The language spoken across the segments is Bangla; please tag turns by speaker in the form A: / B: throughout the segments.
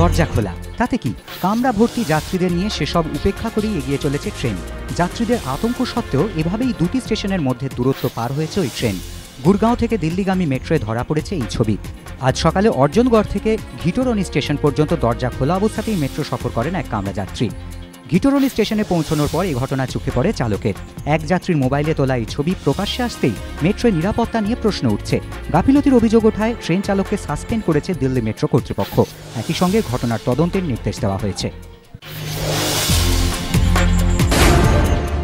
A: দরজা খোলা। তাতে কি? কামরা ভর্তি যাত্রীদের নিয়ে সেসব উপেক্ষা করেই এগিয়ে চলেছে ট্রেন। যাত্রীদের আতঙ্ক সত্ত্বেও এভাবেই দুটি স্টেশনের মধ্যে দূরত্ব পার হয়েছে ওই ট্রেন। গুরগাঁও থেকে দিল্লিগামী মেট্রোয় ধরা পড়েছে এই ছবি। আজ সকালে অর্জনগড় থেকে ঘিটোরনি স্টেশন পর্যন্ত দরজা খোলা অবস্থাতেই মেট্রো সফর করেন এক কামরা যাত্রী। ঘিটোরনি স্টেশনে পৌঁছানোর পর এই ঘটনা চোখে পড়ে চালকের। এক যাত্রীর মোবাইলে তোলা এই ছবি প্রকাশ্যে আসতেই মেট্রোয় নিরাপত্তা নিয়ে প্রশ্ন উঠছে। গাফিলতির অভিযোগ ওঠায় ট্রেন চালককে সাসপেন্ড করেছে দিল্লি মেট্রো কর্তৃপক্ষ। একই সঙ্গে ঘটনার তদন্তের নির্দেশ দেওয়া হয়েছে।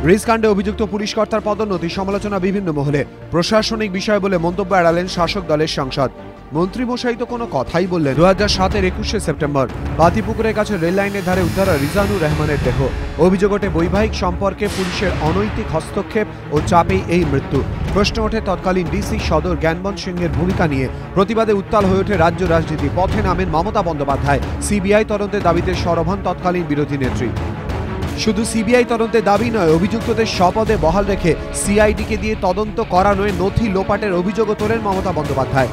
B: রিসকাণ্ডে অভিযুক্ত পুলিশ কর্তার পদোন্নতি, সমালোচনা বিভিন্ন মহলে। প্রশাসনিক বিষয় বলে মন্তব্য এড়ালেন শাসক দলের সাংসদ। মন্ত্রী মশাই তো কোনো কথাই বললেন দু হাজার সাতের একুশে সেপ্টেম্বর, বাতিপুকুরের কাছে রেল লাইনের ধারে উদ্ধার রিজানুর রহমানের দেহ। অভিযোগ ওঠে বৈবাহিক সম্পর্কে পুলিশের অনৈতিক হস্তক্ষেপ ও চাপেই এই মৃত্যু। প্রশ্ন ওঠে তৎকালীন ডিসি সদর জ্ঞানবন্ত সিংহের ভূমিকা নিয়ে। প্রতিবাদে উত্তাল হয়ে ওঠে রাজ্য রাজনীতি। পথে নামেন মমতা বন্দ্যোপাধ্যায়। সিবিআই তদন্তের দাবিতে সরব তৎকালীন বিরোধী নেত্রী। শুধু সিবিআই তদন্তে দাবি নয়, অভিযুক্তদের স্বপদে বহাল রেখে সিআইডিকে দিয়ে তদন্ত করানোয় নথি লোপাটের অভিযোগও তোলেন মমতা বন্দ্যোপাধ্যায়।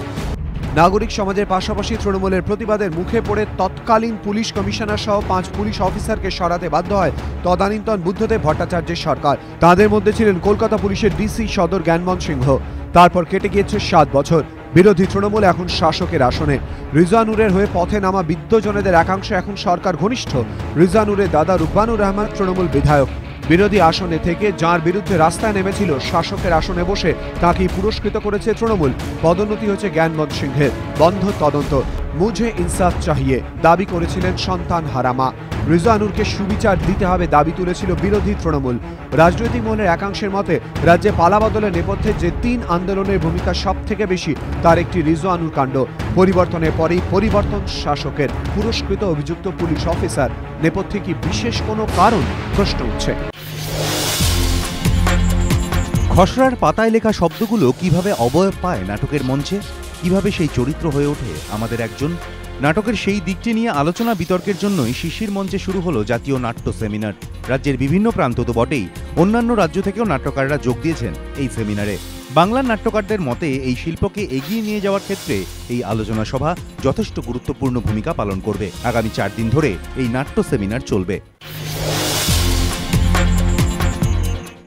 B: নাগরিক সমাজের পাশাপাশি তৃণমূলের প্রতিবাদের মুখে পড়ে তৎকালীন পুলিশ কমিশনার সহ পাঁচ পুলিশ অফিসারকে সরাতে বাধ্য হয় তদানীন্তন বুদ্ধদেব ভট্টাচার্যের সরকার। তাদের মধ্যে ছিলেন কলকাতা পুলিশের ডিসি সদর জ্ঞানমোহন সিংহ। তারপর কেটে গিয়েছে সাত বছর। বিরোধী তৃণমূল এখন শাসকের আসনে। রিজানুরের হয়ে পথে নামা বিদ্যজনেদের একাংশ এখন সরকার ঘনিষ্ঠ। রিজানুরের দাদা রুকবানুর রহমান তৃণমূল বিধায়ক। বিরোধী আসনে থেকে যার বিরুদ্ধে রাস্তায় নেমেছিল শাসকের আসনে বসে তাকেই পুরস্কৃত করেছে তৃণমূল। পদোন্নতি হয়েছে জ্ঞানমত সিংহের। বন্ধ তদন্ত। মুঝে ইনসাফ চাহিয়ে দাবি করেছিলেন সন্তান হারামা। রিজানুরকে সুবিচার দিতে হবে দাবি তুলেছিল বিরোধী তৃণমূল। রাজনৈতিক মহলের একাংশের মতে, রাজ্যে পালাবদলের নেপথ্যে যে তিন আন্দোলনের ভূমিকা সব থেকে বেশি, তার একটি রিজওয়ানুর কাণ্ড। পরিবর্তনের পরেই পরিবর্তন শাসকের। পুরস্কৃত অভিযুক্ত পুলিশ অফিসার, নেপথ্যে কি বিশেষ কোনো কারণ? প্রশ্ন উঠছে।
C: খসড়ার পাতায় লেখা শব্দগুলো কীভাবে অবয়ব পায় নাটকের মঞ্চে? কীভাবে সেই চরিত্র হয়ে ওঠে আমাদের একজন নাটকের সেই দিকটি নিয়ে আলোচনা বিতর্কের জন্যই শিশির মঞ্চে শুরু হলো জাতীয় নাট্য সেমিনার। রাজ্যের বিভিন্ন প্রান্ত তো বটেই, অন্যান্য রাজ্য থেকেও নাট্যকাররা যোগ দিয়েছেন এই সেমিনারে। বাংলার নাট্যকারদের মতে, এই শিল্পকে এগিয়ে নিয়ে যাওয়ার ক্ষেত্রে এই আলোচনা সভা যথেষ্ট গুরুত্বপূর্ণ ভূমিকা পালন করবে। আগামী চার দিন ধরে এই নাট্য সেমিনার চলবে।